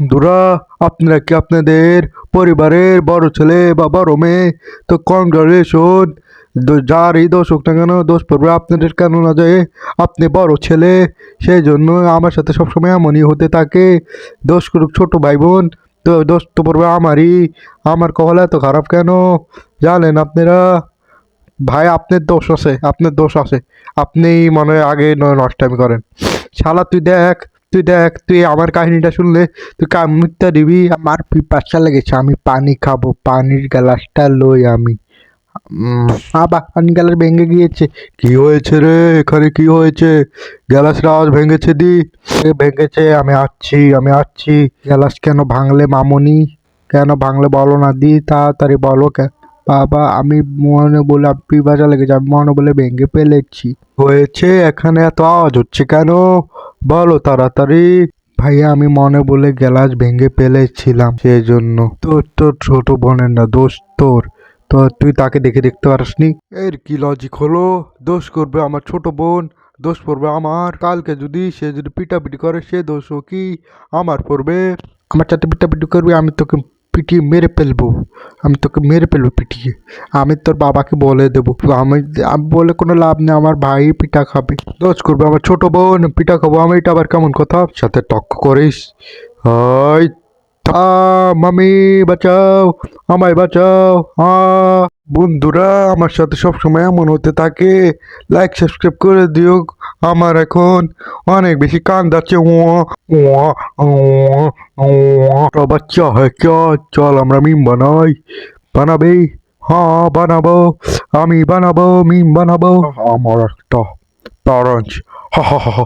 বন্ধুরা আপনারা কি আপনাদের পরিবারের বড় ছেলে বা বড় মেয়ে তো কংগ্রাচুলেশন যার এই দোষ হোক না কেন, দোষ পড়বে আপনাদের। কেন না যায় আপনি বড় ছেলে সেই জন্য আমার সাথে সবসময় এমনই হতে থাকে। দোষ করুক ছোট ভাই বোন তো দোষ তো পড়বে আমারই। আমার কপাল এত খারাপ কেন? জানেন আপনারা, ভাই, আপনার দোষ আছে, আপনার দোষ আছে। আপনি মনে হয় আগে নষ্টামি করেন। শালা, তুই দেখ তুই দেখ, তুই আমার কাহিনীটা শুনলে তুই কামিটা দিবি। আমার পিপাসা লেগেছে, আমি পানি খাব, পানির গ্লাসটা লই আমি। আবার পানি গ্লাস ভেঙে গিয়েছে। কি হয়েছে রে? এখানে কি হয়েছে? গ্লাসটা আওয়াজ ভেঙেছে দি। ভেঙেছে, আমি আসছি আমি আসছি। গ্লাস কেন ভাঙলে মামনি? কেন ভাঙলে বলো না দি, তাড়াতাড়ি বলো কেন বাবা, আমি মনে বলে পিপাসা লেগেছে, আমি মনে বলে ভেঙে ফেলেছি। হয়েছে, এখানে এত আওয়াজ হচ্ছে কেন? বলো তাড়াতাড়ি। ভাইয়া, আমি মনে বলে গ্লাস ভেঙে ফেলেছিলাম সেই জন্য তোর তোর ছোট বোনের না, দোষ তোর। তো তুই তাকে দেখে দেখতে পারিসনি? এর কি লজিক হলো? দোষ করবে আমার ছোট বোন, দোষ পড়বে আমার। কালকে যদি সে যদি পিটাপিটি করে, সে দোষও কি? আমার পড়বে। আমার সাথে পিটাপিটি করবে, আমি তোকে পিটিয়ে মেরে ফেলব। আমি তোকে মেরে ফেলব পিটিয়ে। আমি তোর বাবাকে বলে দেবো। আমি আমি বলে কোনো লাভ নেই। আমার ভাই পিঠা খাবে। দোষ করবে। আমার ছোট বোন পিঠা খাব। আমি এটা আবার কেমন কথা? সাথে তক্ক করিস। থা মামি, বাঁচাও। আমায় বাঁচাও। বন্ধুরা, আমার সাথে সবসময় এমন হতে থাকে। লাইক সাবস্ক্রাইব করে দিও। আমার এখন অনেক বেশি কান যাচ্ছে। বাচ্চা হয় চল আমরা মিম বানাই। বানাবি? হ্যাঁ বানাবো। আমি বানাবো, মিম বানাবো। আমার একটা প্যারেন্টস হা হা হা।